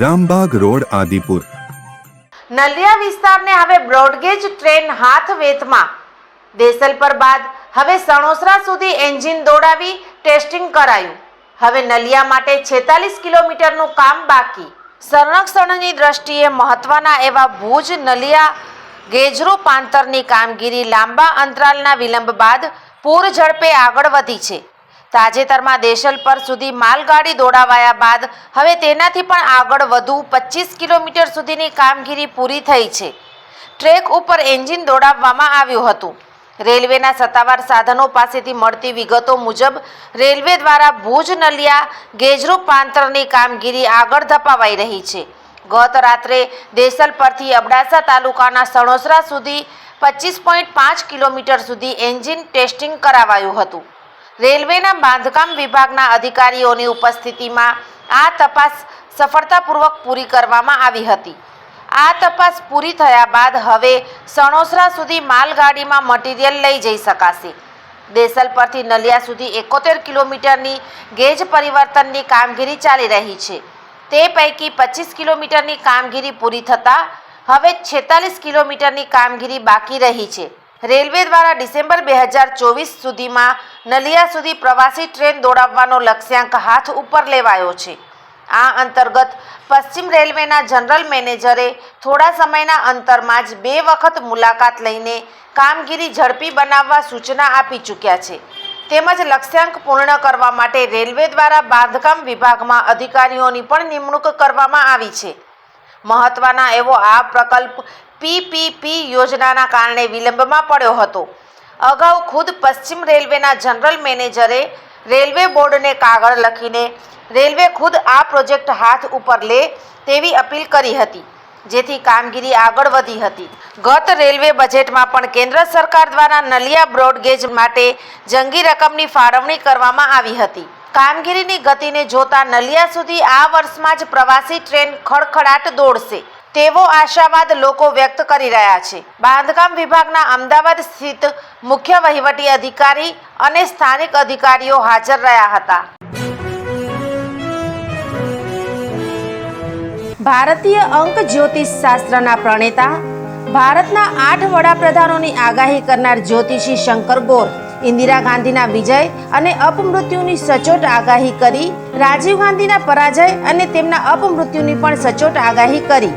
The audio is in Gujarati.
Rambaug road, Adipur. Naliya વિસ્તારને હવે બ્રોડગેજ ટ્રેન હાથ વેતમાં. દેસલપર બાદ હવે સણોસરા સુધી એન્જિન દોડાવી ટેસ્ટિંગ કરાયું. હવે નલિયા માટે છેતાલીસ કિલોમીટરનું કામ બાકી. સંરક્ષણની દ્રષ્ટિએ મહત્વના એવા ભુજ, નલિયા, ગેજરો પાંતરની કામગીરી લાંબા અંતરાલના વિલંબ બાદ પૂર ઝડપે આગળ વધી છે. તાજેતરમાં દેશલપર સુધી માલગાડી દોડાવાયા બાદ હવે તેનાથી પણ આગળ વધુ પચીસ કિલોમીટર સુધીની કામગીરી પૂરી થઈ છે. ટ્રેક ઉપર એન્જિન દોડાવવામાં આવ્યું હતું. રેલવેના સત્તાવાર સાધનો પાસેથી મળતી વિગતો મુજબ, રેલવે દ્વારા ભુજ, નલિયા, ગેજરૂપ પાંતરની કામગીરી આગળ ધપાવાઈ રહી છે. ગત રાત્રે દેસલ પરથી અબડાસા તાલુકાના સણોસરા સુધી પચીસ પોઈન્ટ પાંચ કિલોમીટર સુધી એન્જિન ટેસ્ટિંગ કરાવાયું હતું. રેલવેના બાંધકામ વિભાગના અધિકારીઓની ઉપસ્થિતિમાં આ તપાસ સફળતાપૂર્વક પૂરી કરવામાં આવી હતી. આ તપાસ પૂરી થયા બાદ હવે સણોસરા સુધી માલગાડીમાં મટીરિયલ લઈ જઈ શકાશે. દેસલ પરથી નલિયા સુધી એકોતેર કિલોમીટરની ગેજ પરિવર્તનની કામગીરી ચાલી રહી છે. તે પૈકી પચીસ કિલોમીટરની કામગીરી પૂરી થતાં હવે છેતાલીસ કિલોમીટરની કામગીરી બાકી રહી છે. રેલવે દ્વારા ડિસેમ્બર બે હજાર ચોવીસ સુધીમાં નલિયા સુધી પ્રવાસી ટ્રેન દોડાવવાનો લક્ષ્યાંક હાથ ઉપર લેવાયો છે. આ અંતર્ગત પશ્ચિમ રેલવેના જનરલ મેનેજરે થોડા સમયના અંતરમાં જ બે વખત મુલાકાત લઈને કામગીરી ઝડપી બનાવવા સૂચના આપી ચૂક્યા છે. તેમજ લક્ષ્યાંક પૂર્ણ કરવા માટે રેલવે દ્વારા બાંધકામ વિભાગમાં અધિકારીઓની પણ નિમણૂક કરવામાં આવી છે. મહત્વના એવો આ પ્રકલ્પ પીપીપી યોજનાના કારણે વિલંબમાં પડ્યો હતો. અગાઉ ખુદ પશ્ચિમ રેલવેના જનરલ મેનેજરે રેલવે બોર્ડને કાગળ લખીને રેલવે ખુદ આ પ્રોજેક્ટ હાથ ઉપર લે તેવી અપીલ કરી હતી, જેથી કામગીરી આગળ વધી હતી. ગત રેલવે બજેટમાં પણ કેન્દ્ર સરકાર દ્વારા નલિયા બ્રોડગેજ માટે જંગી રકમની ફાળવણી કરવામાં આવી હતી. કામગીરીની ગતિને જોતા નલિયા સુધી આ વર્ષમાં જ પ્રવાસી ટ્રેન ખડખડાટ દોડશે. તેવો આશાવાદ લોકો વ્યક્ત કરી રહ્યા છે. બાંધકામ વિભાગના અમદાવાદ સ્થિત મુખ્ય વહીવટી અધિકારી અને સ્થાનિક અધિકારીઓ હાજર રહ્યા હતા. ભારતીય અંક જ્યોતિષ શાસ્ત્રના પ્રણેતા, ભારતના આઠ વડાપ્રધાનોની આગાહી કરનાર જ્યોતિષી શંકર ગોર, ઇન્દિરા ગાંધીના વિજય અને અપમૃત્યુની સચોટ આગાહી કરી, રાજીવ ગાંધીના પરાજય અને તેમના અપમૃત્યુની પણ સચોટ આગાહી કરી.